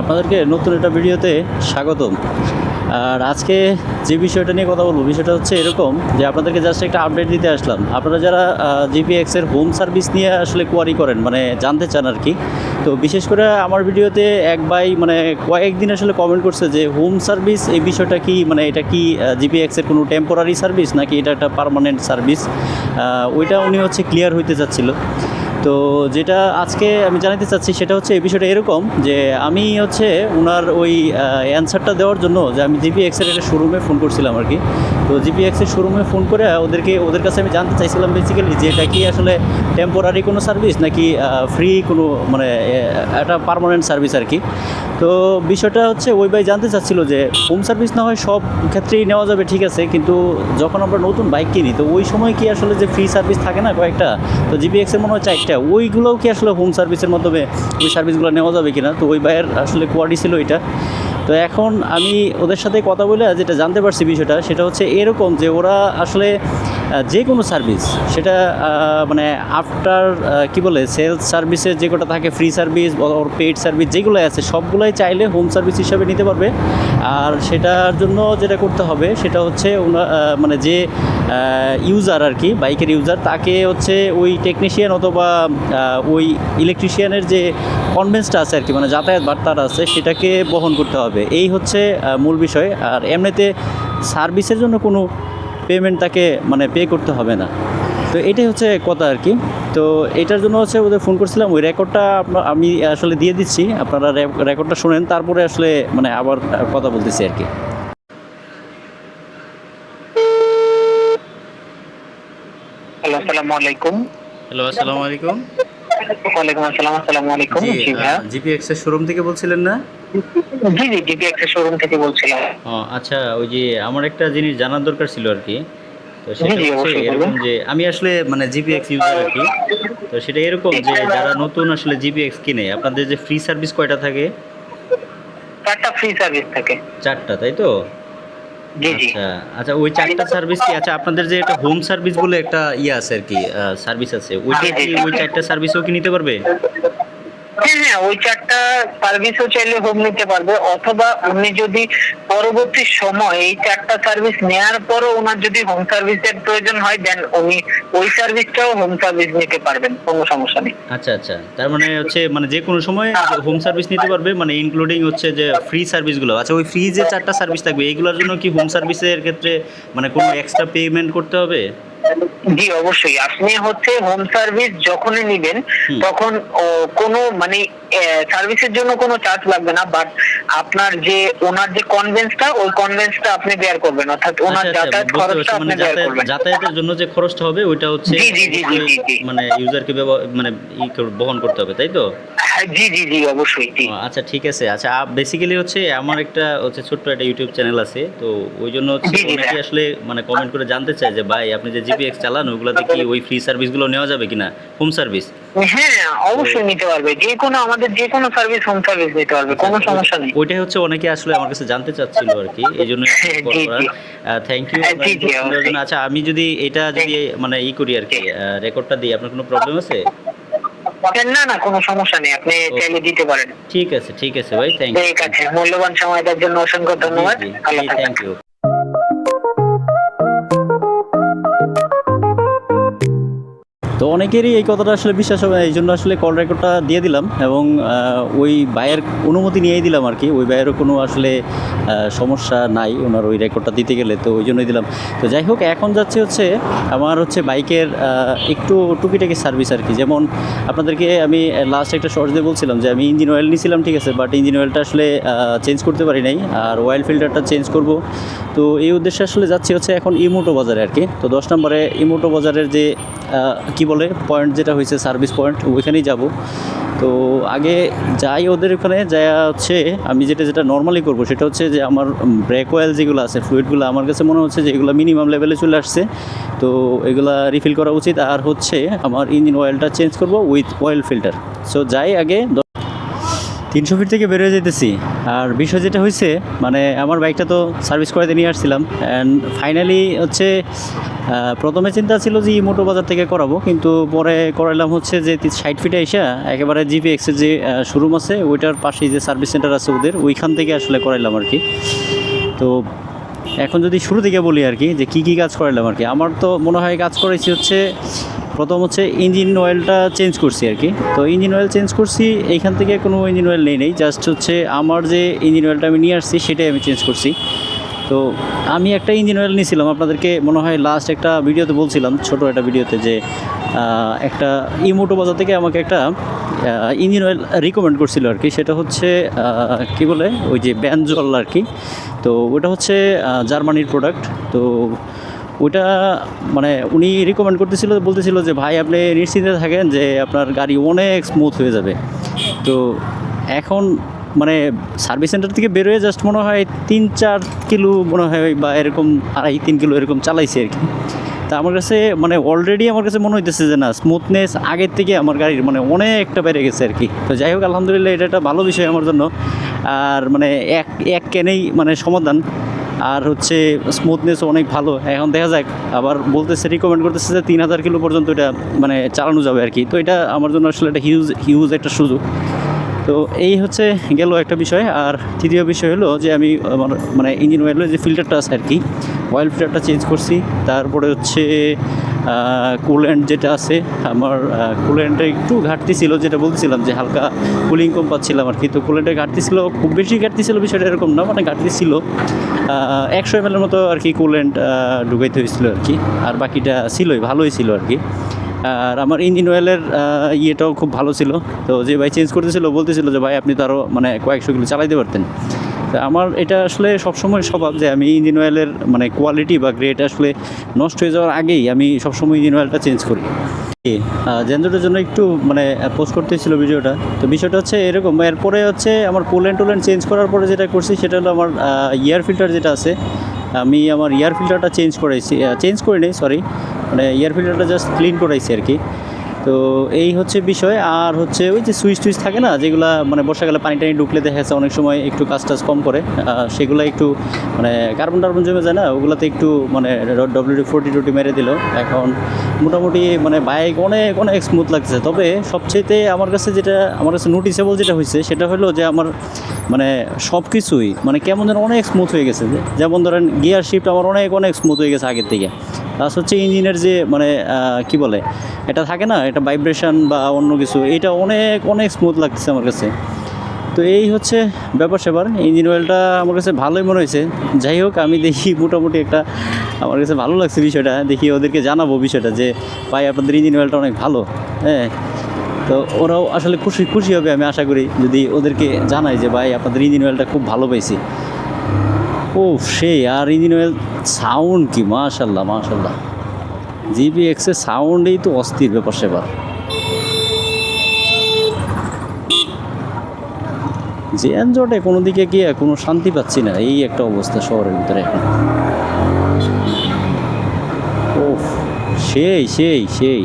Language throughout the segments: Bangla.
আপনাদেরকে নতুন একটা ভিডিওতে স্বাগতম। আর আজকে যে বিষয়টা নিয়ে কথা বলব, বিষয়টা হচ্ছে এরকম যে আপনাদেরকে জাস্ট একটা আপডেট দিতে আসলাম। আপনারা যারা জিপিএক্সের হোম সার্ভিস নিয়ে আসলে কোয়ারি করেন মানে জানতে চান আর কি, তো বিশেষ করে আমার ভিডিওতে এক ভাই মানে কয়েকদিন আসলে কমেন্ট করছে যে হোম সার্ভিস এই বিষয়টা কি মানে এটা কি জিপিএক্সের কোনো টেম্পোরারি সার্ভিস নাকি এটা একটা পার্মানেন্ট সার্ভিস ওইটা উনি হচ্ছে ক্লিয়ার হইতে চাচ্ছিল তো যেটা আজকে আমি জানাতে চাচ্ছি সেটা হচ্ছে এই বিষয়টা এরকম যে আমি হচ্ছে ওনার ওই অ্যান্সারটা দেওয়ার জন্য যে আমি জিপিএক্সের একটা শোরুমে ফোন করছিলাম আর কি। তো জিপিএক্সের শোরুমে ফোন করে ওদেরকে, ওদের কাছে আমি জানতে চাইছিলাম বেসিক্যালি যে এটা কি আসলে টেম্পোরারি কোনো সার্ভিস নাকি ফ্রি কোনো মানে একটা পার্মানেন্ট সার্ভিস আর কি। তো বিষয়টা হচ্ছে ওই ভাই জানতে চাচ্ছিল যে হোম সার্ভিস না হয় সব ক্ষেত্রেই নেওয়া যাবে, ঠিক আছে, কিন্তু যখন আমরা নতুন বাইক কিনি, তো ওই সময় কি আসলে যে ফ্রি সার্ভিস থাকে না কয়েকটা? তো জিপিএক্সের মনে হয় চারটা। ওইগুলোও কি আসলে হোম সার্ভিসের মাধ্যমে ওই সার্ভিসগুলো নেওয়া যাবে কিনা? তো ওই ভাইয়ের আসলে কোয়ারি ছিল এটা। তো এখন আমি ওদের সাথে কথা বলে যেটা জানতে পারছি বিষয়টা, সেটা হচ্ছে এরকম যে ওরা আসলে যে কোনো সার্ভিস সেটা মানে আফটার কি বলে সেলস সার্ভিসের যে কটা থাকে free service or paid service যেগুলো আছে, সবগুলোই চাইলে হোম সার্ভিস হিসাবে নিতে পারবে। আর সেটার জন্য যেটা করতে হবে, সেটা হচ্ছে মানে যে ইউজার আর কি, বাইকের ইউজার তাকে হচ্ছে ওই টেকনিশিয়ান অথবা ওই ইলেকট্রিশিয়ানের যে কনভেন্সটা আছে আর কি মানে যাতায়াত বার্তাটা আছে, সেটাকে বহন করতে হবে। এই হচ্ছে মূল বিষয়। আর এমনিতে সার্ভিসের জন্য কোনো পেমেন্ট তাকে মানে পে করতে হবে না। তো এটাই হচ্ছে কথা আর কি। তো এটার জন্য হচ্ছে ওদের ফোন করছিলাম। ওই রেকর্ডটা আমি আসলে দিয়ে দিচ্ছি। আপনারা রেকর্ডটা শুনেন। তারপরে আসলে মানে আবার কথা বলতেছি আর কি। আসসালামু আলাইকুম। হ্যালো আসসালামু আলাইকুম। ওয়ালাইকুম আসসালাম আসসালামু আলাইকুম জি ভাইয়া। জিপিএক্স এর শোরুম থেকে বলছিলেন না? জি জি ডিপি একটা শোরুম থেকে বলছিলাম। ও আচ্ছা ওই যে আমার একটা জিনিস জানার দরকার ছিল আর কি। তো সেটা হচ্ছে এরকম যে আমি আসলে মানে জিপিএক্স ইউজার আর কি। তো সেটা এরকম যে যারা নতুন আসলে জিপিএক্স কিনে আপনাদের যে ফ্রি সার্ভিস কয়টা থাকে? চারটা ফ্রি সার্ভিস থাকে। চারটা তাই তো? আচ্ছা আচ্ছা ওই চারটা সার্ভিস কি আচ্ছা আপনাদের যে একটা হোম সার্ভিস বলে একটা ইয়ে আছে আর কি সার্ভিস আছে ওইটা কি ওই চারটা সার্ভিসও কি নিতে পারবে? হ্যাঁ হ্যাঁ ওই চারটা সার্ভিসও চাইলে হোম নিতে পারবে। অথবা উনি যদি পরবর্তী সময় এই চারটা সার্ভিস নেওয়ার পরও ওনার যদি হোম সার্ভিসের প্রয়োজন হয় দেন উনি ওই সার্ভিসটাও হোম সার্ভিস নিতে পারবেন কোনো সমস্যা নেই। আচ্ছা আচ্ছা। তার মানে হচ্ছে মানে যে কোনো সময় হোম সার্ভিস নিতে পারবে মানে ইনক্লুডিং হচ্ছে যে ফ্রি সার্ভিসগুলো আচ্ছা ওই ফ্রি যে চারটা সার্ভিস থাকবে এইগুলোর জন্য কি হোম সার্ভিসের ক্ষেত্রে মানে কোনো এক্সট্রা পেমেন্ট করতে হবে? জি অবশ্যই। আপনি হচ্ছে হোম সার্ভিস যখনই নিবেন তখন কোনো মানে সার্ভিসের জন্য কোনো চার্জ লাগবে না বাট আপনার যে ওনার যে কনভেন্সটা ওই কনভেন্সটা আপনি বেয়ার করবেন অর্থাৎ ওনার আচ্ছা, আচ্ছা, যাতায়াত খরচটা আপনি মানে বেয়ার করবেন। যাতায়াতের জন্য যে খরচটা হবে ওইটা হচ্ছে জি, জি, জি, জি। মানে ইউজারকে মানে ই বহন করতে হবে তাই তো? হ্যাঁ, জি জি জি অবশ্যই আচ্ছা ঠিক আছে। আচ্ছা বেসিক্যালি হচ্ছে আমার একটা হচ্ছে ছোট্ট একটা ইউটিউব চ্যানেল আছে তো ওই জন্য হচ্ছে অনেকে। আসলে মানে কমেন্ট করে জানতে চায় যে ভাই আপনি যে জিপিএক্স চালান ওগুলোতে কি ওই ফ্রি সার্ভিসগুলো নেওয়া যাবে কিনা? হোম সার্ভিস হ্যাঁ অবশ্যই নিতে পারবে। যে কোনো আমাদের যে কোনো সার্ভিস হোম সার্ভিস নিতে পারবে কোনো সমস্যা নেই। ওইটাই হচ্ছে অনেকে আসলে আমার কাছে জানতে চাচ্ছিল আর কি এই জন্য হ্যাঁ। থ্যাংক ইউ হ্যাঁ। আচ্ছা আমি যদি এটা যদি মানে ই করি আর কি রেকর্ডটা দিই আপনার কোনো প্রবলেম আছে? না না কোনো সমস্যা নেই আপনি চাইলে দিতে পারেন। ঠিক আছে ঠিক আছে ভাই থ্যাংক ইউ ঠিক আছে মূল্যবান সময় দেওয়ার জন্য অসংখ্য ধন্যবাদ। থ্যাংক ইউ তো অনেকেরই এই কথাটা আসলে বিশ্বাস হবে এই জন্য আসলে কল রেকর্ডটা দিয়ে দিলাম এবং ওই ভাইয়ের অনুমতি নিয়েই দিলাম আর কি। ওই ভাইয়েরও কোনো আসলে সমস্যা নাই, ওনার ওই রেকর্ডটা দিতে গেলে, তো ওই জন্যই দিলাম। তো যাই হোক, এখন যাচ্ছে হচ্ছে আমার হচ্ছে বাইকের একটু টুকিটাকি সার্ভিস আর কি। যেমন আপনাদেরকে আমি লাস্ট একটা শর্টস দিয়ে বলছিলাম যে আমি ইঞ্জিন অয়েল নিয়েছিলাম ঠিক আছে? বাট ইঞ্জিন অয়েলটা আসলে চেঞ্জ করতে পারি নাই আর অয়েল ফিল্টারটা চেঞ্জ করব। তো এই উদ্দেশ্যে আসলে যাচ্ছি হচ্ছে এখন ইমোটো বাজারে আর কি। তো দশ নম্বরে ইমোটো বাজারের যে কি বলে পয়েন্ট যেটা হয়েছে সার্ভিস পয়েন্ট ওইখানেই যাব। তো আগে যাই ওদের ওখানে যা হচ্ছে, আমি যেটা যেটা নর্মালি করব, সেটা হচ্ছে যে আমার ব্রেক অয়েল যেগুলো আছে ফ্লুইডগুলো আমার কাছে মনে হচ্ছে যে এগুলো মিনিমাম লেভেলে চলে আসছে। তো এগুলা রিফিল করা উচিত। আর হচ্ছে, আমার ইঞ্জিন অয়েলটা চেঞ্জ করব উইথ অয়েল ফিল্টার সো যাই আগে তিনশো ফিট থেকে বেরোয় যেতেছি আর বিষয় যেটা হয়েছে মানে আমার বাইকটা তো সার্ভিস করাতে নিয়ে আসছিলাম। অ্যান্ড ফাইনালি হচ্ছে প্রথমে চিন্তা ছিল যে মোটো বাজার থেকে করাবো, কিন্তু পরে করাইলাম হচ্ছে যে ষাট ফিটে এসে একেবারে জিপি এক্সের যে শোরুম আছে, ওইটার পাশেই যে সার্ভিস সেন্টার আছে ওদের, ওইখান থেকে আসলে করাইলাম আর কি তো এখন যদি শুরু থেকে বলি আর কি যে কী কী কাজ করাইলাম আর কি আমার তো মনে হয় কাজ করেছি হচ্ছে প্রথম হচ্ছে ইঞ্জিন অয়েলটা চেঞ্জ করছি আর কি। তো ইঞ্জিন অয়েল চেঞ্জ করছি, এইখান থেকে কোনো ইঞ্জিন অয়েল নেই নেই জাস্ট হচ্ছে আমার যে ইঞ্জিন অয়েলটা আমি নিয়ে আসছি, সেটাই আমি চেঞ্জ করছি। তো আমি একটা ইঞ্জিন অয়েল নিয়েছিলাম আপনাদেরকে মনে হয় লাস্ট একটা ভিডিওতে বলছিলাম, ছোট একটা ভিডিওতে যে একটা ইমোটো বাজার থেকে আমাকে একটা ইঞ্জিন অয়েল রিকমেন্ড করছিল আর কি। সেটা হচ্ছে কি বলে? ওই যে ব্যানজল আর কি। তো ওটা হচ্ছে জার্মানির প্রোডাক্ট তো ওটা মানে উনি রিকমেন্ড করতেছিল, বলতেছিল যে, ভাই, আপনি নিশ্চিন্তে থাকেন যে, আপনার গাড়ি অনেক স্মুথ হয়ে যাবে। তো এখন মানে সার্ভিস সেন্টার থেকে বেরোয় জাস্ট মনে হয় তিন, চার কিলো মনে হয় বা এরকম আড়াই, তিন কিলো এরকম চালাইছে আর কি। তা আমার কাছে মানে অলরেডি আমার কাছে মনে হইতেছে যে, না স্মুথনেস আগের থেকে আমার গাড়ির মানে অনেকটা বেড়ে গেছে আর কি। তো যাই হোক, আলহামদুলিল্লাহ এটা একটা ভালো বিষয় আমার জন্য। আর মানে এক এক কেনেই মানে সমাধান। আর হচ্ছে স্মুথনেস অনেক ভালো। এখন দেখা যাক, আবার বলতেছে রিকমেন্ড করতেছে যে তিন হাজার কিলো পর্যন্ত এটা মানে চালানো যাবে আর কি। তো এটা আমার জন্য আসলে একটা হিউজ হিউজ একটা সুযোগ। তো এই হচ্ছে গেল একটা বিষয়। আর তৃতীয় বিষয় হলো যে আমি, আমার মানে ইঞ্জিন অয়েলের যে ফিল্টারটা আছে আর কি অয়েল ফিল্টারটা চেঞ্জ করছি। তারপরে হচ্ছে কুলেন্ট যেটা আছে, আমার কুলেন্টের একটু ঘাটতি ছিল, যেটা বলছিলাম যে হালকা কুলিং কম পাচ্ছিলাম আর কি। তো কুলেন্টের ঘাটতি ছিল, খুব বেশি ঘাটতি ছিল বিষয়টা এরকম না মানে ঘাটতি ছিল। একশো এম মতো আর কি কুলেন্ট ঢুকাইতে হয়েছিল আর কি, আর বাকিটা ছিলই, ভালোই ছিল আর কি। আর আমার ইঞ্জিন অয়েলের ইয়েটাও খুব ভালো ছিল। তো যে ভাই চেঞ্জ করতেছিল, বলতেছিল যে ভাই আপনি তো আরও মানে কয়েকশো কিলো চালাইতে পারতেন। আমার এটা আসলে সবসময় স্বভাব যে আমি ইঞ্জিন অয়েলের মানে কোয়ালিটি বা গ্রেড আসলে নষ্ট হয়ে যাওয়ার আগেই আমি সবসময় ইঞ্জিন অয়েলটা চেঞ্জ করি। জেন্দ্রটার জন্য একটু মানে পোস্ট করতে ছিল ভিডিওটা। তো বিষয়টা হচ্ছে এরকম এরপরে হচ্ছে আমার কোলেন টোলেন চেঞ্জ করার পরে যেটা করছি সেটা হলো আমার ইয়ার ফিল্টার যেটা আছে, আমি আমার ইয়ার ফিল্টারটা চেঞ্জ করাইছি চেঞ্জ করি নাই সরি মানে ইয়ার ফিল্টারটা জাস্ট ক্লিন করাইছি আর কি। তো এই হচ্ছে বিষয়। আর হচ্ছে ওই যে সুইচ টুইচ থাকে না, যেগুলো মানে বর্ষাকালে পানি টানি ঢুকলে দেখা যাচ্ছে অনেক সময় একটু কাজ টাজ কম করে। সেগুলো একটু মানে কার্বন টার্বন জমে যায় না, ওগুলোতে একটু মানে ডব্লিউডি ফোরটি টুটি মেরে দিল। এখন মোটামুটি মানে বাইক অনেক অনেক স্মুথ লাগছে তবে সবচেয়েতে আমার কাছে যেটা, আমার কাছে নোটিসেবল যেটা হয়েছে সেটা হলো যে আমার মানে সব কিছুই মানে কেমন যেন অনেক স্মুথ হয়ে গেছে। যেমন ধরেন গিয়ার শিফট আমার অনেক অনেক স্মুথ হয়ে গেছে আগের থেকে। প্লাস হচ্ছে ইঞ্জিনের যে মানে কি বলে, এটা থাকে না, এটা ভাইব্রেশন বা অন্য কিছু এটা অনেক অনেক স্মুথ লাগতেছে আমার কাছে। তো এই হচ্ছে ব্যাপার স্যাপার, ইঞ্জিন অয়েলটা আমার কাছে ভালোই মনে হয়েছে। যাই হোক, আমি দেখি মোটামুটি একটা, আমার কাছে ভালো লাগছে বিষয়টা, দেখি ওদেরকে জানাব বিষয়টা যে, ভাই, আপনাদের ইঞ্জিন অয়েলটা অনেক ভালো হ্যাঁ। তো ওরাও আসলে খুশি খুশি হবে আমি আশা করি, যদি ওদেরকে জানাই যে, ভাই, আপনাদের ইঞ্জিন অয়েলটা খুব ভালো পাইছি। ও সেই আর ইঞ্জিন অয়েল সাউন্ড কি মাশাল্লাহ মাশাল্লাহ জিবি এক্সের সাউন্ডেই তো অস্থির ব্যাপার সেবার। যে এনজটে কোনো দিকে গিয়ে কোনো শান্তি পাচ্ছি না, এই একটা অবস্থা শহরের ভিতরে এখন। ও সেই সেই সেই।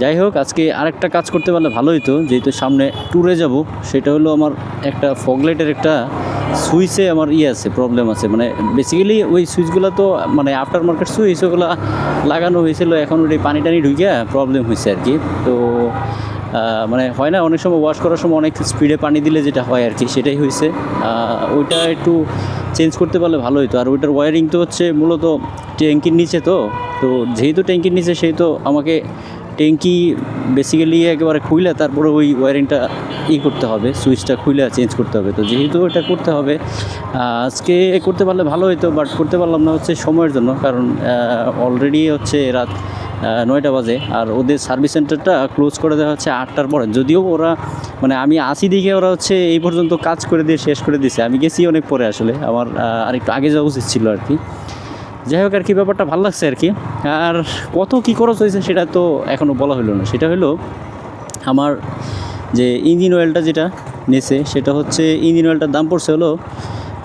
যাই হোক, আজকে আরেকটা কাজ করতে পারলে ভালো হতো যেহেতু সামনে ট্যুরে যাব, সেটা হলো আমার একটা ফগলাইটের একটা সুইচে আমার ইয়ে আছে প্রবলেম আছে। মানে বেসিক্যালি ওই সুইচগুলো তো মানে আফটার মার্কেট সুইচ, ওগুলো লাগানো হয়েছিল, এখন ওই পানি টানি ঢুকিয়া প্রবলেম হয়েছে আর কি। তো মানে হয় না, অনেক সময় ওয়াশ করার সময় অনেক স্পিডে পানি দিলে যেটা হয় আর কি, সেটাই হয়েছে। ওইটা একটু চেঞ্জ করতে পারলে ভালো হতো আর ওইটার ওয়ারিং তো হচ্ছে মূলত ট্যাঙ্কির নিচে তো তো যেহেতু ট্যাঙ্কির নিচে সেই তো আমাকে ট্যাঙ্কি বেসিক্যালি একেবারে খুইলে, তারপরে ওই ওয়ারিংটা ই করতে হবে সুইচটা খুইলে চেঞ্জ করতে হবে। তো যেহেতু এটা করতে হবে আজকে করতে পারলে ভালো হতো বাট করতে পারলাম না হচ্ছে সময়ের জন্য, কারণ অলরেডি হচ্ছে রাত নয়টা বাজে, আর ওদের সার্ভিস সেন্টারটা ক্লোজ করে দেওয়া হচ্ছে আটটার পরে। যদিও ওরা মানে আমি আসি দিকে ওরা হচ্ছে এই পর্যন্ত কাজ করে দিয়ে শেষ করে দিছে। আমি গেছি অনেক পরে আসলে, আমার আরেকটু আগে যাওয়া উচিত ছিল আর কি। যাই হোক আর কি, ব্যাপারটা ভালো লাগছে আর কি। আর কত কী খরচ হয়েছে সেটা তো এখনও বলা হলো না। সেটা হলো আমার যে ইঞ্জিন অয়েলটা যেটা নেছে, সেটা হচ্ছে ইঞ্জিন অয়েলটার দাম পড়ছে হলো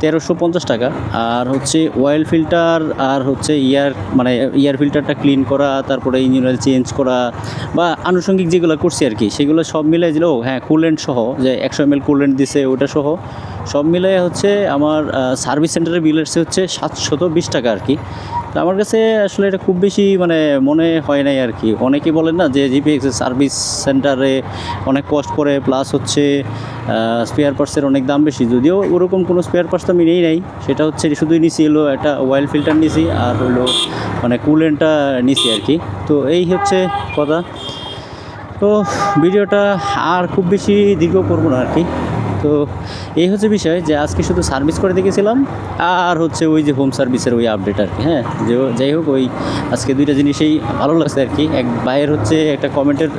তেরোশো পঞ্চাশ টাকা। আর হচ্ছে অয়েল ফিল্টার আর হচ্ছে ইয়ার মানে ইয়ার ফিল্টারটা ক্লিন করা, তারপরে ইঞ্জিন অয়েল চেঞ্জ করা বা আনুষঙ্গিক যেগুলো করছি আর কি, সেগুলো সব মিলাই দিল হ্যাঁ কুলেন্ট সহ, যে একশো এম এল কুলেন্ট দিছে ওটা সহ, সব মিলাই হচ্ছে আমার সার্ভিস সেন্টারের বিল হচ্ছে সাতশত বিশ টাকা আর কি। আমার কাছে আসলে এটা খুব বেশি মানে মনে হয় নাই আর কি। অনেকেই বলেন না যে জিপিএক্স সার্ভিস সেন্টারে অনেক কষ্ট করে প্লাস হচ্ছে স্পেয়ার পার্টসের অনেক দাম বেশি। যদিও ওরকম কোনো স্পেয়ার পার্টস তো আমি নেই নাই। সেটা হচ্ছে শুধুই নিছি, হলো একটা অয়েল ফিল্টার নিছি আর হলো মানে কুলেন্টটা নিছি আর কি। তো এই হচ্ছে কথা। তো ভিডিওটা আর খুব বেশি দীর্ঘ করব না আর কি। তো এই হচ্ছে বিষয় যে আজকে শুধু সার্ভিস করে দেখেছিলাম, আর হচ্ছে ওই যে হোম সার্ভিসের ওই আপডেট আর কি হ্যাঁ? যে যাই হোক, ওই আজকে দুইটা জিনিসই ভালো লাগছে আর কি। এক ভাইয়ের হচ্ছে একটা কমেন্টের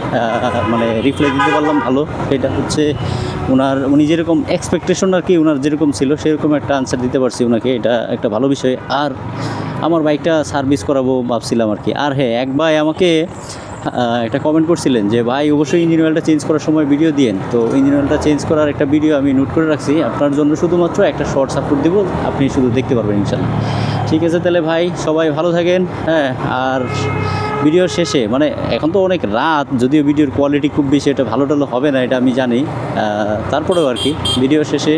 মানে রিপ্লাই দিতে পারলাম ভালো। এটা হচ্ছে ওনার উনি যেরকম এক্সপেকটেশন আর কি ওনার যেরকম ছিল, সেরকম একটা আনসার দিতে পারছি ওনাকে এটা একটা ভালো বিষয়। আর আমার বাইকটা সার্ভিস করাবো ভাবছিলাম আর কি। আর হ্যাঁ এক ভাই আমাকে একটা কমেন্ট করছিলেন যে, ভাই, অবশ্যই ইঞ্জিন অয়েলটা চেঞ্জ করার সময় ভিডিও দিয়েন। তো ইঞ্জিন অয়েলটা চেঞ্জ করার একটা ভিডিও আমি নোট করে রাখছি। আপনার জন্য শুধুমাত্র একটা শর্ট সাপোর্ট দেবো, আপনি শুধু দেখতে পারবেন ইনশাল্লাহ। ঠিক আছে, তাহলে ভাই, সবাই ভালো থাকেন হ্যাঁ? আর ভিডিওর শেষে মানে এখন তো অনেক রাত, যদিও ভিডিওর কোয়ালিটি খুব বেশি, এটা ভালো টালো হবে না, এটা আমি জানি। তারপরেও আর কি ভিডিও শেষে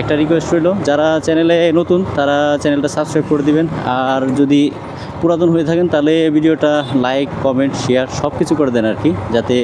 একটা রিকোয়েস্ট রইল। যারা চ্যানেলে নতুন, তারা চ্যানেলটা সাবস্ক্রাইব করে দিবেন। আর যদি পুরাতন হয়ে থাকেন, তাহলে ভিডিওটা লাইক কমেন্ট শেয়ার সব কিছু করে দেন আর কি, যাতে